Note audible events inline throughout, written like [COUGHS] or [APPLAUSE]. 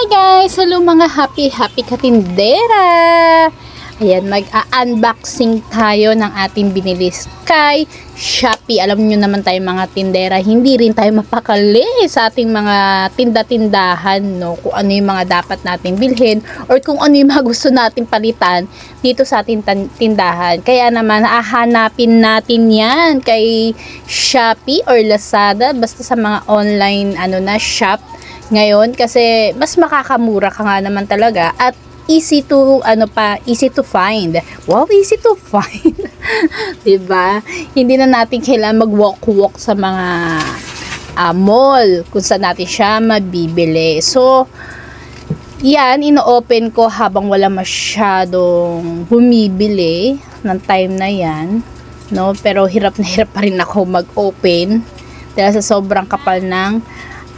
Hi guys! Hello mga happy happy katindera! Ayan, mag-unboxing tayo ng ating binili kay Shopee. Alam nyo naman tayo mga tindera, hindi rin tayo mapakali sa ating mga tinda-tindahan, no? Kung ano yung mga dapat nating bilhin or kung ano yung mga [LAUGHS] gusto nating palitan dito sa ating tindahan. Kaya naman, hahanapin natin yan kay Shopee or Lazada, basta sa mga online ano na shop ngayon kasi mas makakamura ka nga naman talaga at easy to ano pa easy to find. Wow easy to find. [LAUGHS] 'di ba hindi na natin kailangan mag-walk walk sa mga ah, mall kung saan natin siya mabibili. So yan ino-open ko habang wala masyadong bumibili ng time na yan no? Pero hirap na hirap pa rin ako mag-open dahil sa sobrang kapal ng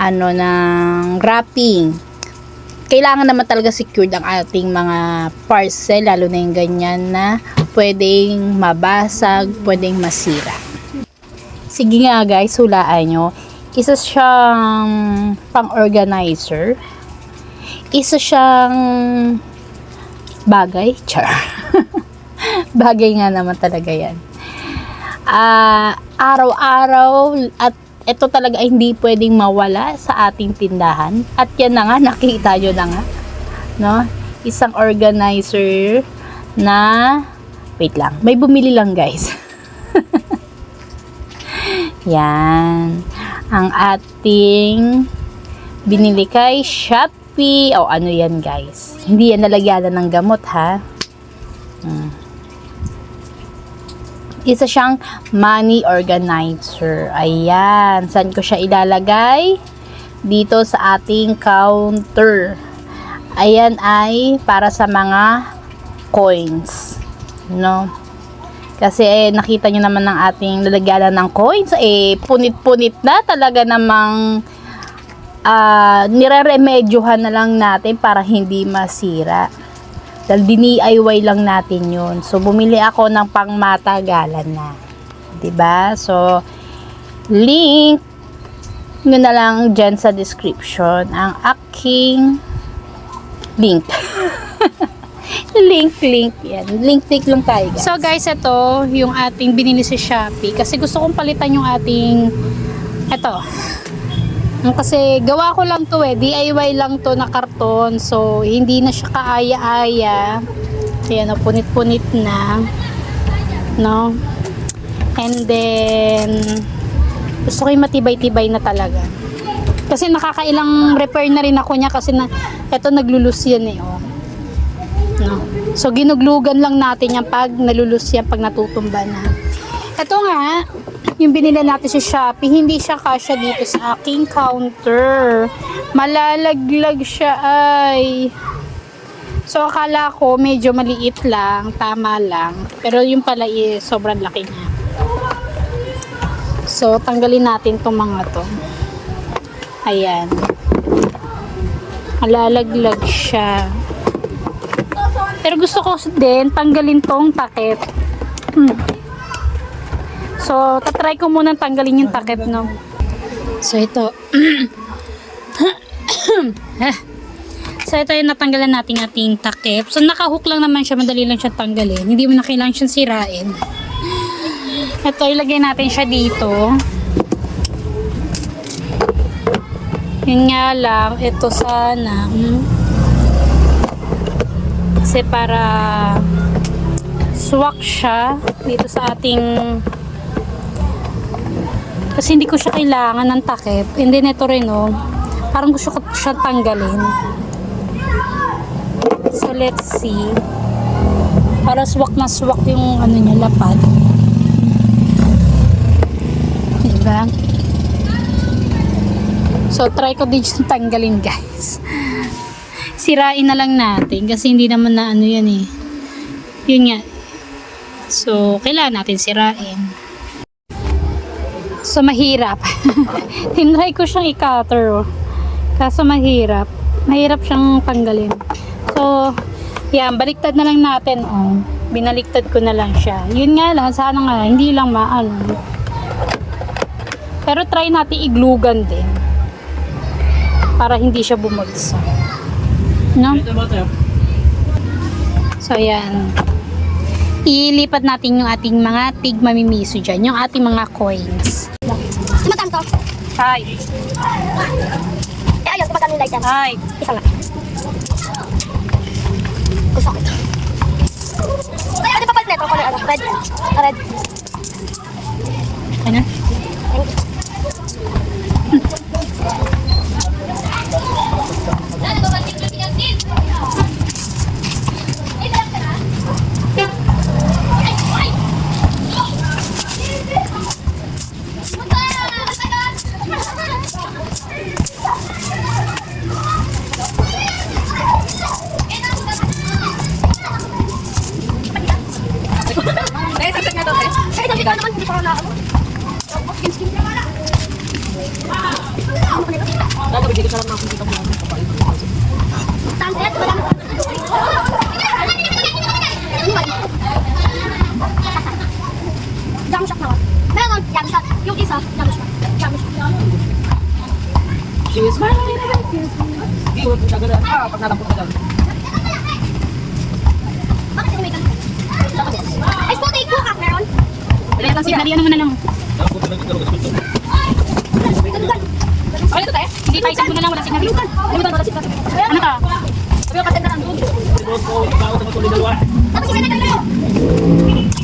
ano ng wrapping. Kailangan naman talaga secured ang ating mga parcel lalo na yung ganyan na pwedeng mabasag pwedeng masira. Sige nga guys hulaan nyo. Isa siyang pang organizer isa siyang bagay. Char. [LAUGHS] Bagay nga naman talaga yan. Ah araw-araw at ito talaga ay hindi pwedeng mawala sa ating tindahan. At yan na nga, [LAUGHS] nakita nyo na nga. No? Isang organizer na, wait lang, may bumili lang guys. [LAUGHS] yan. Ang ating binili kay Shopee. O, ano yan guys? Hindi yan nalagyanan ng gamot ha. Hmm isa siyang money organizer. Ayan. Saan ko siya ilalagay? Dito sa ating counter. Ayan ay para sa mga coins. No? Kasi eh, nakita nyo naman ng ating lalagyanan ng coins. Eh, punit-punit na talaga namang uh, nire-remedyohan na lang natin para hindi masira. Dahil DIY lang natin yun. So, bumili ako ng pangmatagalan na. ba So, link nyo na lang dyan sa description ang aking link. [LAUGHS] link, link. Yan. Link, link lang tayo, guys. So, guys, ito yung ating binili sa Shopee. Kasi gusto kong palitan yung ating ito. Kasi gawa ko lang to eh. DIY lang to na karton. So, hindi na siya kaaya-aya. Ayan, oh, punit-punit na. No? And then, gusto ko yung matibay-tibay na talaga. Kasi nakakailang repair na rin ako niya kasi na, eto naglulus yan eh. Oh. No? So, ginuglugan lang natin yan pag nalulus yan, pag natutumba na. Ito nga, yung binili natin sa Shopee, hindi siya kasya dito sa aking counter. Malalaglag siya ay. So, akala ko medyo maliit lang, tama lang. Pero yung pala eh, sobrang laki niya. So, tanggalin natin tong mga to. Ayan. Malalaglag siya. Pero gusto ko din tanggalin tong takip. Hmm. So, tatry ko muna tanggalin yung takip, no? So, ito. [COUGHS] so, ito yung natanggalan natin ating takip. So, nakahook lang naman siya. Madali lang siya tanggalin. Hindi mo na kailangan siyang sirain. Ito, ilagay natin siya dito. Yun nga lang, ito sana. Kasi para swak siya dito sa ating kasi hindi ko siya kailangan ng takip. And then ito rin oh. Parang gusto ko siya tanggalin. So let's see. Para swak na swak yung ano niya, lapad. Diba? So try ko din siyang tanggalin guys. Sirain na lang natin kasi hindi naman na ano yan eh. Yun nga. So kailangan natin sirain. So, mahirap. [LAUGHS] Tinry ko siyang i-cutter, oh. Kaso mahirap. Mahirap siyang tanggalin. So, yan, baliktad na lang natin, oh. Binaliktad ko na lang siya. Yun nga lang, sana nga, hindi lang maano. Pero try natin iglugan din. Para hindi siya bumagsak. no? So, ayan. Ilipat natin yung ating mga tig mamimiso dyan. Yung ating mga coins. Tumataan to. Hi. Eh, ayun, tumataan yung light yan. Hi. Isa nga. Gusto ko ito. Ay, ano pa palit nito? Kulay ano? Red. Red. Ano? Skin, skin. Sunset, wala na. Jam shot naman. Meron, jam shot. Yung isa, jam shot. Jam shot. Bakit hindi may ganun? Ay, puti ko ka, meron. Wala lang signal. Yan naman na lang. Okay, ito tayo. Hindi tayo siguro na lang. Wala signal. Ano ka? Tapos isa na ganun.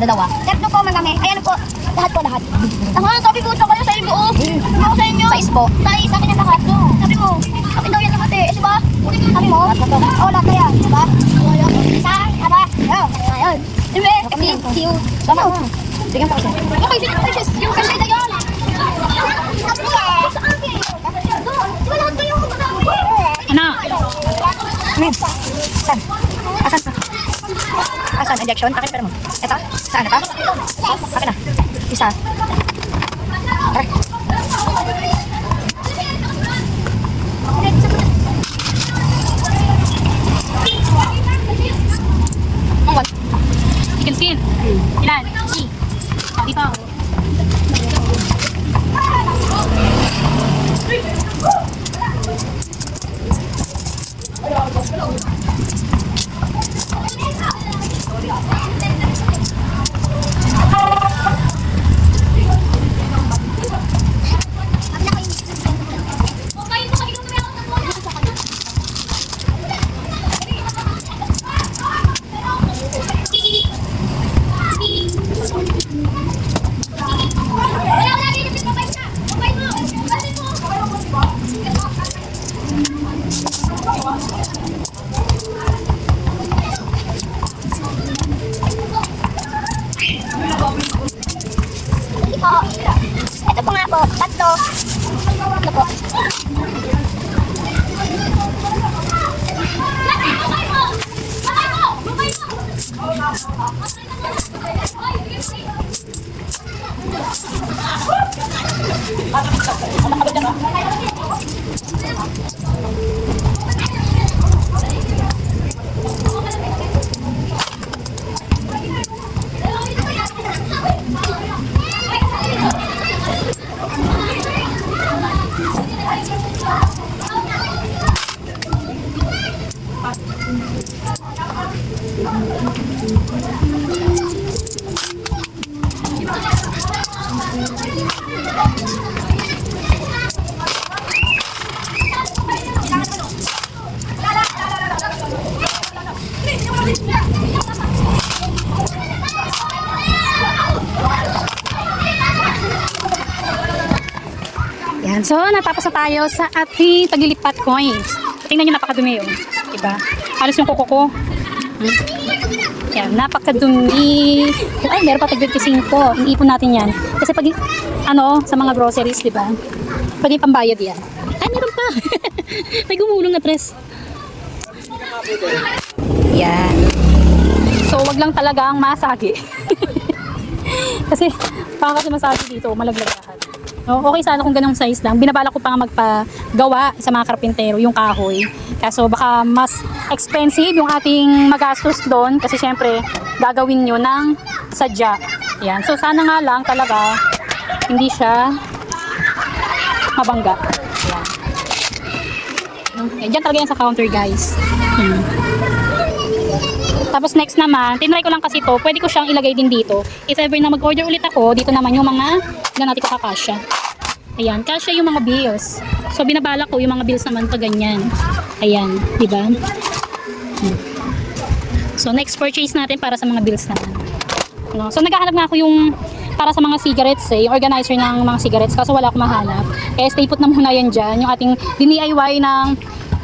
Dalawa. Tatlo po man kami. Ayan po. Lahat po, lahat. Ako nga, sabi ko, ito kayo sa inyo. oh. Sabi ko sa inyo. Sais po. Sais, akin yung lahat. Sabi mo, akin daw yan lahat eh. Eh, diba? Sabi mo? Oo, lahat na yan. Diba? Isa, aba. Ayun, ayun. Diba? Kasi, Q. Tama. Bigyan pa kasi. Okay, sino pa siya? Yung kasi na yun. Sabi ko eh. Sa akin. Diba lahat kayo? Ano? Saan? Asan? Asan? Injection? Akin pera mo. Ito? Saan ito? Akin na. Isa. Tara. Chicken skin. Ilan? po. Ito po nga po, tatlo. Tatlo po. Ano ka ba So, natapos na tayo sa ating taglilipat coins. Tingnan nyo, napakadumi yun. Diba? Halos yung kuko ko. Hmm. Yan, napakadumi. Ay, meron pa tag 25. Iniipon natin yan. Kasi pag, ano, sa mga groceries, diba? Pwede pambayad yan. Ay, meron pa. [LAUGHS] May gumulong na tres. Yan. So, wag lang talaga ang masagi. [LAUGHS] kasi, baka kasi masagi dito, malaglag lahat. No, okay sana kung ganong size lang. Binabala ko pa nga magpagawa sa mga karpintero yung kahoy. Kaso baka mas expensive yung ating magastos doon kasi syempre gagawin nyo ng sadya. Yan. So sana nga lang talaga hindi siya mabangga. Yan. Yan, talaga yan sa counter guys. Hmm. Tapos next naman, tinry ko lang kasi to, pwede ko siyang ilagay din dito. If ever na mag-order ulit ako, dito naman yung mga na natin kakasya. Ayan, kasya yung mga bills. So binabala ko yung mga bills naman pa ganyan. Ayan, di ba? So next purchase natin para sa mga bills naman. No? So naghahanap nga ako yung para sa mga cigarettes eh, yung organizer ng mga cigarettes kaso wala akong mahanap. Kaya stay put na muna yan dyan, yung ating DIY ng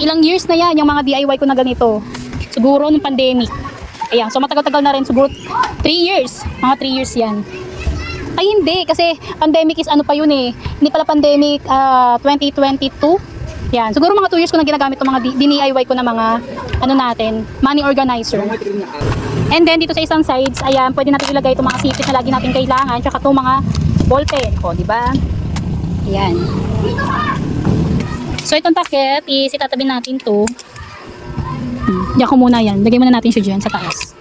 ilang years na yan, yung mga DIY ko na ganito. Siguro nung pandemic. Ayan, so matagal-tagal na rin, siguro 3 years. Mga 3 years yan. Ay hindi, kasi pandemic is ano pa yun eh. Hindi pala pandemic ah, 2022. Yan, siguro mga 2 years ko na ginagamit itong mga di- DIY ko na mga ano natin, money organizer. And then dito sa isang sides, ayan, pwede natin ilagay itong mga sipit na lagi natin kailangan, tsaka itong mga ballpen, o, di ba? Ayan. So itong takip is itatabi natin to. Hmm, Diyan ko muna yan. Lagay muna natin siya dyan sa taas.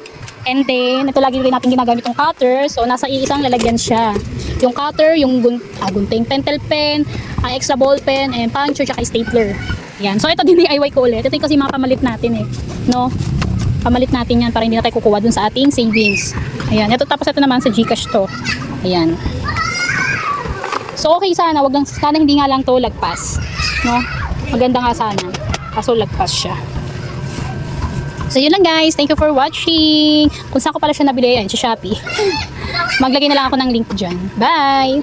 And then, ito lagi rin natin ginagamit yung cutter. So, nasa iisang lalagyan siya. Yung cutter, yung gun ah, gunting pentel pen, ang extra ball pen, and puncture, tsaka stapler. Yan. So, ito din DIY ko ulit. Ito yung kasi mga pamalit natin eh. No? Pamalit natin yan para hindi na tayo kukuha dun sa ating savings. Ayan. Ito, tapos ito naman sa Gcash to. Ayan. So, okay sana. Wag lang, sana hindi nga lang to lagpas. No? Maganda nga sana. Kaso lagpas siya. So yun lang guys, thank you for watching. Kung saan ko pala siya nabili, yan, sa Shopee. Maglagay na lang ako ng link dyan. Bye!